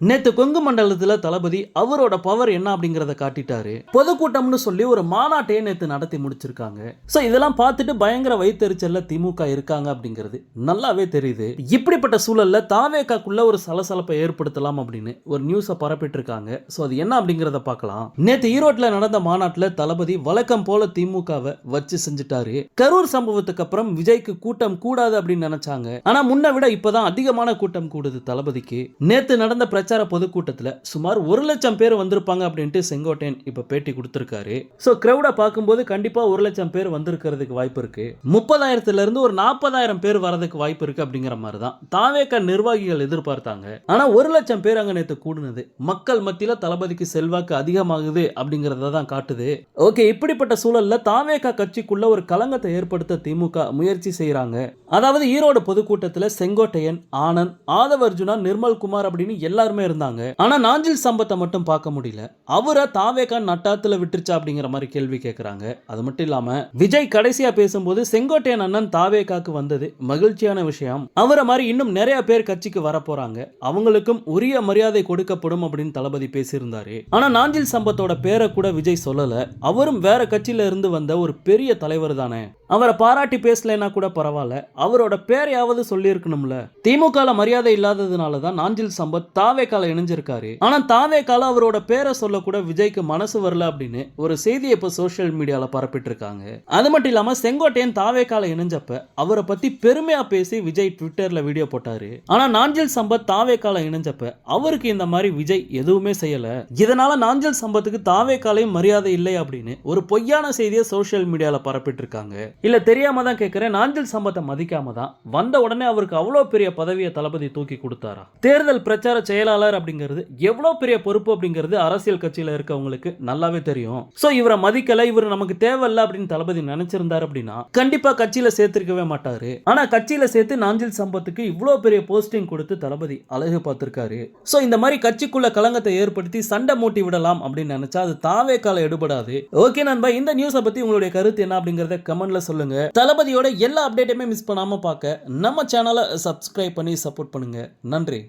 நேத்து கொங்கு மண்டலத்துல தளபதி அவரோட பவர் என்ன அப்படிங்கறத காட்டிட்டாரு. பொதுக்கூட்டம்னு சொல்லி ஒரு மாநாட்டையே நேத்து நடத்தி முடிச்சிருக்காங்க. சோ இதெல்லாம் பார்த்துட்டு பயங்கர வைத்தறிச்சல்ல திமுக இருக்காங்க அப்படிங்கிறது நல்லாவே தெரியுது. இப்படிப்பட்ட சூழல்ல தாவேக்காக்குள்ள ஒரு சலசலப்பை ஏற்படுத்தலாம் அப்படின்னு ஒரு நியூஸை பரப்பிட்டு இருக்காங்க சோ அது என்ன அப்படிங்கறத பார்க்கலாம். நேத்து ஈரோட்ல நடந்த மாநாட்டுல தளபதி வழக்கம் போல திமுகவை வச்சு செஞ்சுட்டாரு. கரூர் சம்பவத்துக்கு அப்புறம் விஜய்க்கு கூட்டம் கூடாது அப்படின்னு நினைச்சாங்க. ஆனா முன்ன விட இப்பதான் அதிகமான கூட்டம் கூடுது தளபதிக்கு. நேத்து நடந்த பிரச்சார பொதுக்கூட்டத்தில் சுமார் ஒரு லட்சம் பேர் வந்திருப்பாங்க அப்படின்ட்டு செங்கோட்டையன் இப்போ பேட்டி கொடுத்துருக்காரு. ஸோ கிரௌட பார்க்கும்போது கண்டிப்பாக ஒரு லட்சம் பேர் வந்திருக்கிறதுக்கு வாய்ப்பு இருக்கு. முப்பதாயிரத்துலேருந்து ஒரு நாற்பதாயிரம் பேர் வரதுக்கு வாய்ப்பு இருக்கு அப்படிங்கிற மாதிரி தான் தாவேக்க நிர்வாகிகள் எதிர்பார்த்தாங்க. ஆனால் ஒரு லட்சம் பேர் அங்கே நேற்று கூடுனது. மக்கள் மத்தியில் தளபதிக்கு செல்வாக்கு அதிகமாகுது அப்படிங்கிறத தான் காட்டுது. ஓகே இப்படிப்பட்ட சூழலில் தாவேக்கா கட்சிக்குள்ள ஒரு கலங்கத்தை ஏற்படுத்த திமுக முயற்சி செய்கிறாங்க அதாவது ஈரோடு பொதுக்கூட்டத்தில் செங்கோட்டையன் ஆனந்த் ஆதவ அர்ஜுனா நிர்மல் குமார் அப்படின்னு எல்லாருமே இருந்தாங்க. ஆனா நாஞ்சில் சம்பத்தை மட்டும் பார்க்க முடியல. அவரை தாவேக்கா நட்டாத்துல விட்டுருச்சா அப்படிங்கிற மாதிரி கேள்வி கேட்கறாங்க அது மட்டும் இல்லாம விஜய் கடைசியா பேசும்போது செங்கோட்டையன் அண்ணன் தாவேக்காக்கு வந்தது மகிழ்ச்சியான விஷயம். அவரை மாதிரி இன்னும் நிறைய பேர் கட்சிக்கு வர போறாங்க. அவங்களுக்கும் உரிய மரியாதை கொடுக்கப்படும் அப்படின்னு தளபதி பேசியிருந்தாரு. ஆனா நாஞ்சில் சம்பத்தோட பேரை கூட விஜய் சொல்லல. அவரும் வேற கட்சியில இருந்து வந்த ஒரு பெரிய தலைவர் தானே. அவரை பாராட்டி பேசலைன்னா கூட பரவாயில்ல. அவரோட பேரையாவது சொல்லியிருக்கணும்ல. திமுகல மரியாதை இல்லாததுனால தான் நாஞ்சில் சம்பத் தாவேக்கால இணைஞ்சிருக்காரு. ஆனா தாவேக்கால அவரோட பேரை சொல்ல கூட விஜய்க்கு மனசு வரல அப்படின்னு ஒரு செய்தியை இப்ப சோஷியல் மீடியால பரப்பிட்டு இருக்காங்க அது மட்டும் இல்லாம செங்கோட்டையன் தாவேக்கால இணைஞ்சப்ப அவரை பத்தி பெருமையா பேசி விஜய் ட்விட்டர்ல வீடியோ போட்டாரு. ஆனா நாஞ்சில் சம்பத் தாவேக்கால இணைஞ்சப்ப அவருக்கு இந்த மாதிரி விஜய் எதுவுமே செய்யல. இதனால நாஞ்சில் சம்பத்துக்கு தாவேக்காலையும் மரியாதை இல்லை அப்படின்னு ஒரு பொய்யான செய்தியை சோஷியல் மீடியால பரப்பிட்டு இருக்காங்க இல்ல தெரியாமல் தான் கேட்குறேன் நாஞ்சில் சம்பத்தை மதிக்காம தான் வந்த உடனே அவருக்கு அவ்வளோ பெரிய பதவியை தளபதி தூக்கி கொடுத்தாரா? தேர்தல் பிரச்சார செயலாளர் அப்படிங்கிறது எவ்வளோ பெரிய பொறுப்பு அப்படிங்கிறது அரசியல் கட்சியில இருக்கவங்களுக்கு நல்லாவே தெரியும். ஸோ இவரை மதிக்கல இவர் நமக்கு தேவையில்ல அப்படின்னு தளபதி நினைச்சிருந்தாரு அப்படின்னா கண்டிப்பா கட்சியில சேர்த்திருக்கவே மாட்டாரு. ஆனா கட்சியில சேர்த்து நாஞ்சில் சம்பத்துக்கு இவ்வளோ பெரிய போஸ்டிங் கொடுத்து தளபதி அழகு பார்த்துருக்காரு. சோ இந்த மாதிரி கட்சிக்குள்ள கலங்கத்தை ஏற்படுத்தி சண்டை மூட்டி விடலாம் அப்படின்னு நினைச்சா அது தாவே கால எடுபடாது. ஓகே நண்பா இந்த நியூஸை பத்தி உங்களுடைய கருத்து என்ன அப்படிங்கறத கமெண்ட்ல சொல்லுங்க. தளபதியோட எல்லா அப்டேட்டுமே மிஸ் பண்ணாம பார்க்க நம்ம சேனலை சப்ஸ்கிரைப் பண்ணி சப்போர்ட் பண்ணுங்க. நன்றி.